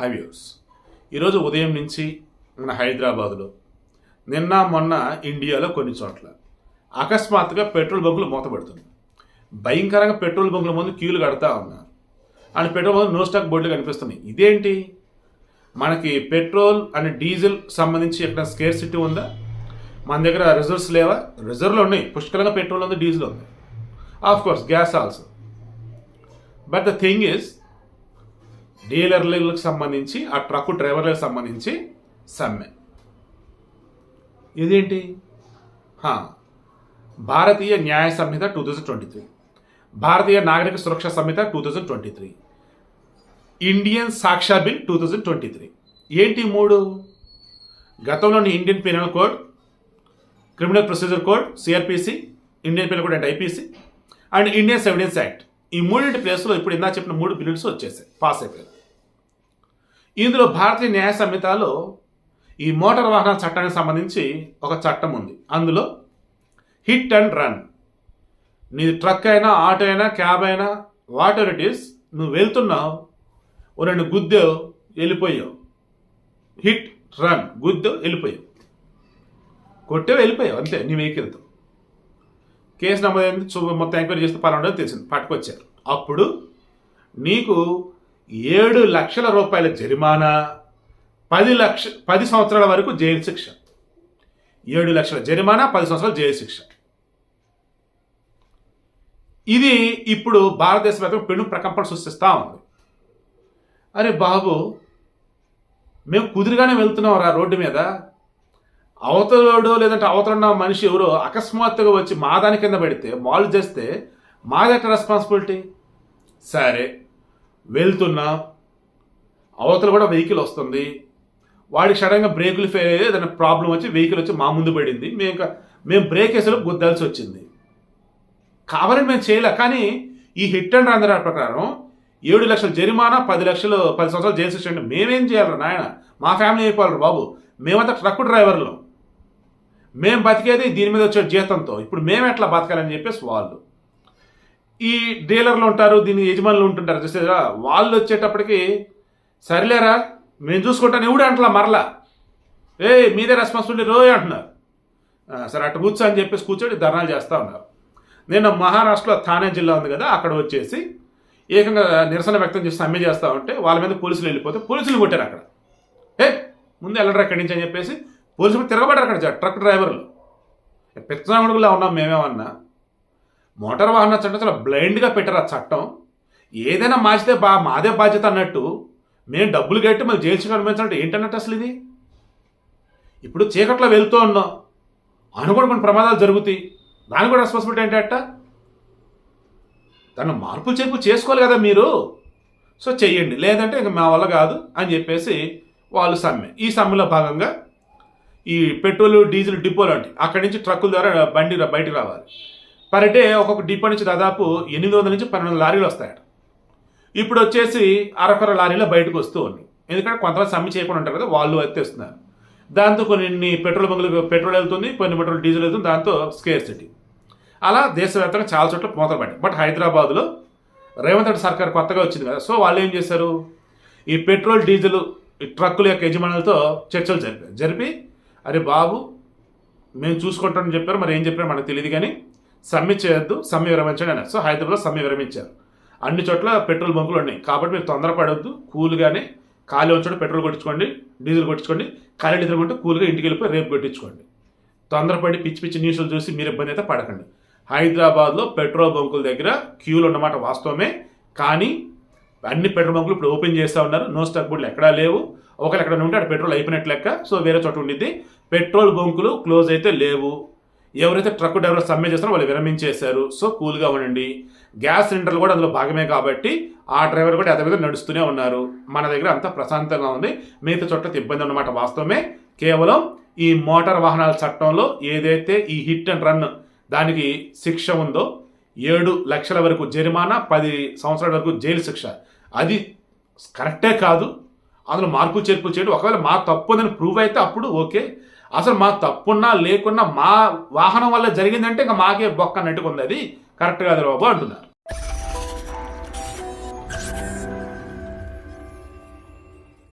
హైవ్యూస్ ఈరోజు ఉదయం నుంచి మన హైదరాబాద్లో నిన్న మొన్న ఇండియాలో కొన్ని చోట్ల అకస్మాత్తుగా పెట్రోల్ బంకులు మూతపడుతుంది భయంకరంగా పెట్రోల్ బంకుల ముందు క్యూలు కడతా ఉన్నారు. And petrol bunk no stock బోర్డులు కనిపిస్తున్నాయి. ఇదేంటి? మనకి పెట్రోల్ అండ్ డీజిల్ సంబంధించి ఎక్కడ స్కేర్ సిటీ ఉందా? మన దగ్గర రిజర్వ్స్ లేవా? రిజర్వ్లు ఉన్నాయి. పుష్కలంగా పెట్రోల్ ఉంది డీజిల్ ఉంది. Of course gas also but the thing is డీలర్లకు సంబంధించి ఆ ట్రక్ డ్రైవర్లకు సంబంధించి సమ్మె. ఇదేంటి? Bharatiya Nyaya Sanhita two thousand twenty three. Bharatiya Nagarik Suraksha Sanhita two thousand twenty three. Indian Sakshya bill two thousand twenty three. ఏంటి మూడు? గతంలోని Indian penal code criminal procedure code CrPC Indian penal code and IPC and Indian evidence act. ఈ మూడింటి ప్లేస్లో ఇప్పుడు ఇందా చెప్పిన మూడు బిల్లులు వచ్చేసాయి పాస్ అయిపోయాయి. ఇందులో భారతీయ న్యాయ సంహితలో ఈ మోటార్ వాహన చట్టానికి సంబంధించి ఒక చట్టం ఉంది. అందులో హిట్ అండ్ రన్ నీ ట్రక్ అయినా ఆటో అయినా క్యాబ్ అయినా వాట్ ఎవర్ ఇట్ ఈస్ నువ్వు వెళ్తున్నావు ఓ రెండు గుద్దావు వెళ్ళిపోయావు. హిట్ రన్ గుద్దావు వెళ్ళిపోయావు. కొట్టావు వెళ్ళిపోయావు అంతే నీ వెహికల్తో. కేసు నమోదైంది మొత్తం ఎంక్వైరీ చేస్తే పలానా తెలిసింది పట్టుకొచ్చారు. అప్పుడు నీకు ఏడు లక్షల రూపాయల జరిమానా పది లక్ష పది సంవత్సరాల వరకు జైలు శిక్ష. ఏడు లక్షల జరిమానా పది సంవత్సరాల జైలు శిక్ష. ఇది ఇప్పుడు భారతదేశ వ్యాప్తంగా పెను ప్రకంపన సృష్టిస్తూ ఉంది. అరే బాబు మేము కుదురుగానే వెళ్తున్నాం రా రోడ్డు మీద. అవతలోడో లేదంటే అవతల ఉన్న మనిషి ఎవరో అకస్మాత్తుగా వచ్చి మా దాని కింద పెడితే మాల్ చేస్తే మాదెక్క రెస్పాన్సిబిలిటీ సరే వెళ్తున్నా. అవతల కూడా వెహికల్ వస్తుంది. వాడికి సడన్గా బ్రేకులు ఫెయిల్ అయ్యి ఏదైనా ప్రాబ్లం వచ్చి వెహికల్ వచ్చి మా ముందు పడింది. మేము ఇంకా మేము బ్రేక్ వేసేలో గుద్దాల్సి వచ్చింది. కావాలని మేము చేయలే కానీ ఈ హిట్ అండ్ రన్ ప్రకారం ఏడు లక్షల జరిమానా పది లక్షలు పది సంవత్సరాలు జైలు శిక్ష మేమేం చేయాలి నాయన? మా ఫ్యామిలీ అయిపోవాలి బాబు? మేమంతా ట్రక్ డ్రైవర్లు మేము బతికేది దీని మీద వచ్చే జీతంతో. ఇప్పుడు మేము ఎట్లా బతకాలని చెప్పేసి వాళ్ళు. ఈ డీలర్లు ఉంటారు దీని యజమానులు ఉంటుంటారు చూసారా వాళ్ళు వచ్చేటప్పటికి సరిలేరా మేము చూసుకుంటాను ఎవడు అంటలా మరలా? ఏ మీదే రెస్పాన్సిబిలిటీ రోజు అంటున్నారు. సరే అటు కూర్చో అని చెప్పేసి కూర్చొని ధర్నాలు చేస్తూ ఉన్నారు. నేను మహారాష్ట్రలో థానే జిల్లా ఉంది కదా అక్కడ వచ్చేసి ఏకంగా నిరసన వ్యక్తం చేసి సమ్మె చేస్తూ ఉంటే వాళ్ళ మీద పోలీసులు వెళ్ళిపోతే పోలీసులు కొట్టారు అక్కడ. ఏ ముందు వెళ్ళరా అక్కడి నుంచి అని చెప్పేసి పోలీసులు తిరగబడ్డారు అక్కడ ట్రక్ డ్రైవర్లు. పిచ్చనామడుగులా ఉన్నాం మేమేమన్నా. మోటార్ వాహన చట్టం చాలా బ్లైండ్గా పెట్టారు ఆ చట్టం. ఏదైనా మార్చితే బా మాదే బాధ్యత అన్నట్టు మేము డబ్బులు కట్టి మళ్ళీ జైలు శిక్ష అనుభవించాలంటే ఏంటన్నట్టు అసలు ఇది? ఇప్పుడు చీకట్లో వెళ్తూ ఉన్నాం. అనుకోని కొన్ని ప్రమాదాలు జరుగుతాయి. దానికి కూడా రెస్పాన్సిబిలిటీ ఏంటట దాన్ని మార్పులు చేపు చేసుకోవాలి కదా మీరు. సో చెయ్యండి. లేదంటే ఇంక మా వల్ల కాదు అని చెప్పేసి వాళ్ళు సమ్మె. ఈ సమ్మెలో భాగంగా ఈ పెట్రోల్ డీజిల్ డిపోలు అంటే అక్కడి నుంచి ట్రక్కుల ద్వారా బండి బయటకు రావాలి. పర్ డే ఒక్కొక్క డిపో నుంచి దాదాపు ఎనిమిది వందల నుంచి పన్నెండు వందల లారీలు వస్తాయట. ఇప్పుడు వచ్చేసి అరకొర లారీలో బయటకు వస్తూ ఉన్నాయి. ఎందుకంటే కొంతమంది సమ్మె చేయకుండా ఉంటారు కదా వాళ్ళు ఎత్తేస్తున్నారు. దాంతో కొన్ని పెట్రోల్ బంకులకు పెట్రోల్ వెళ్తుంది కొన్ని పెట్రోల్ డీజిల్ వెళ్తుంది దాంతో స్కేర్ సిటీ అలా దేశవ్యాప్తంగా చాలా చోట్ల మూతలు పడ్డాయి. బట్ హైదరాబాద్లో రేవంత్ రెడ్డి సర్కార్ కొత్తగా వచ్చింది కదా సో వాళ్ళు ఏం చేశారు? ఈ పెట్రోల్ డీజిల్ ఈ ట్రక్కుల యొక్క యజమానులతో చర్చలు జరిపారు. జరిపి అరే బాబు మేము చూసుకుంటామని చెప్పారు మరి ఏం చెప్పారో మనకు తెలియదు కానీ సమ్మె చేయొద్దు సమ్మె విరమించండి అన్నారు. సో హైదరాబాద్లో సమ్మె విరమించారు అన్ని చోట్ల పెట్రోల్ బంకులు ఉన్నాయి. కాబట్టి మీరు తొందరపడొద్దు కూల్గానే ఖాళీ ఉంచడం పెట్రోల్ కొట్టించుకోండి డీజిల్ కొట్టించుకోండి ఖాళీ డీజిల్ కొంటే కూల్గా ఇంటికి వెళ్ళిపోయి రేపు కొట్టించుకోండి. తొందరపడి పిచ్చి పిచ్చి న్యూస్లు చూసి మీరు ఇబ్బంది అయితే పడకండి. హైదరాబాద్లో పెట్రోల్ బంకుల దగ్గర క్యూలు ఉన్నమాట వాస్తవమే. కానీ అన్ని పెట్రోల్ బంకులు ఇప్పుడు ఓపెన్ చేస్తూ ఉన్నారు. నో స్టాక్ బోర్డులు ఎక్కడా లేవు. ఒకరు ఎక్కడ ఉంటే అక్కడ పెట్రోల్ అయిపోయినట్టు లెక్క. సో వేరే చోట ఉండిద్ది. పెట్రోల్ బంకులు క్లోజ్ అయితే లేవు. ఎవరైతే ట్రక్ డ్రైవర్ సమ్మె చేస్తారో వాళ్ళు విరమించేశారు. సో కూల్గా ఉండండి. గ్యాస్ సిలిండర్లు కూడా అందులో భాగమే కాబట్టి ఆ డ్రైవర్ కూడా అదే విధంగా నడుస్తూనే ఉన్నారు. మన దగ్గర అంతా ప్రశాంతంగా ఉంది. మిగతా చోట్ల ఇబ్బంది ఉన్నమాట వాస్తవమే. కేవలం ఈ మోటార్ వాహనాల చట్టంలో ఏదైతే ఈ హిట్ అండ్ రన్ దానికి శిక్ష ఉందో ఏడు లక్షల వరకు జరిమానా పది సంవత్సరాల వరకు జైలు శిక్ష. అది కరెక్టే కాదు. అందులో మార్పు చేర్పులు చేయడం ఒకవేళ మా తప్పు ఉందని ప్రూవ్ అయితే అప్పుడు ఓకే. అసలు మా తప్పున్నా లేకున్నా మా వాహనం వల్ల జరిగిందంటే ఇంకా మాకే బొక్క అన్నట్టుగా ఉంది అది. కరెక్ట్ కాదు బాబు అంటున్నారు.